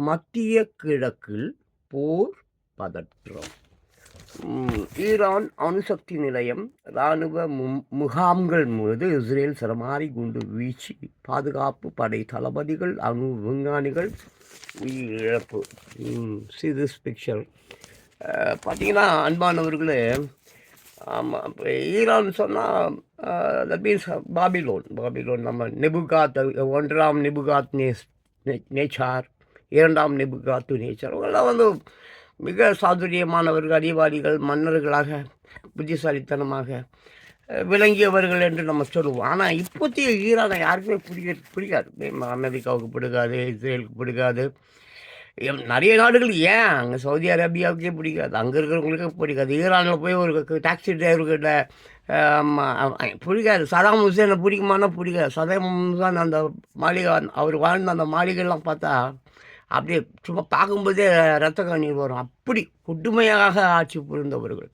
மத்திய கிழக்கில் போர் பதற்றம். ஈரான் அணுசக்தி நிலையம் இராணுவ மு- முகாம்கள் மீது இஸ்ரேல் சரமாரி குண்டு வீச்சு பாதுகாப்பு படை தளபதிகள் அணு விஞ்ஞானிகள் உயிரிழப்பு. சி திஸ் பிக்சர் பார்த்தீங்கன்னா அன்பானவர்களே ஆமாம் இப்போ ஈரான் சொன்னால் தட் மீன்ஸ் பாபிலோன் பாபிலோன் நம்ம நெபுகாத் ஒன்றாம் நெபுகாத் நேஸ் நே- நேச்சார். இரண்டாம் நிபுகாத்து நேச்சர் அவங்களாம் வந்து மிக சாதுரியமானவர்கள் அறிவாளிகள் மன்னர்களாக புத்திசாலித்தனமாக விளங்கியவர்கள் என்று நம்ம சொல்லுவோம். ஆனால் இப்போதைய ஈரானை யாருக்குமே பிடிக்க பிடிக்காது அமெரிக்காவுக்கு பிடிக்காது இஸ்ரேலுக்கு பிடிக்காது. எம் நிறைய நாடுகள் ஏன்? அங்கே சவுதி அரேபியாவுக்கே பிடிக்காது. அங்கே இருக்கிறவங்களுக்கே பிடிக்காது. ஈரானில் போய் ஒரு டாக்ஸி டிரைவர்கிட்ட பிடிக்காது சதாம் ஹுசேனை பிடிக்குமானா பிடிக்காது. சதாம் ஹுசான் அந்த மாளிகை அவர் வாழ்ந்த அந்த மாளிகைலாம் பார்த்தா அப்படியே சும்மா பார்க்கும்போதே ரத்த கண்ணீர் வரும். அப்படி கொடுமையாக ஆட்சி புரிந்தவர்கள்.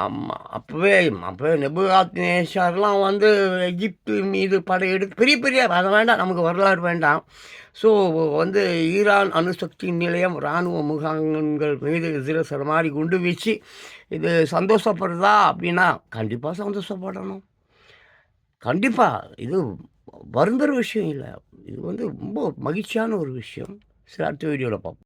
ஆமாம் அப்போவே அப்போவே நெபுகாத்னேஷர்லாம் வந்து எகிப்து மீது படையெடுத்து பெரிய பெரிய அதை வேண்டாம் நமக்கு வரலாறு வேண்டாம். ஸோ வந்து ஈரான் அணுசக்தி நிலையம் இராணுவ முகாம்கள் மீது இதில் சில மாதிரி குண்டு வீச்சு இது சந்தோஷப்படுறதா அப்படின்னா கண்டிப்பாக சந்தோஷப்படணும். கண்டிப்பாக இது வருந்துற விஷயம் இல்லை. இது வந்து ரொம்ப மகிழ்ச்சியான ஒரு விஷயம். Será teoria Europa.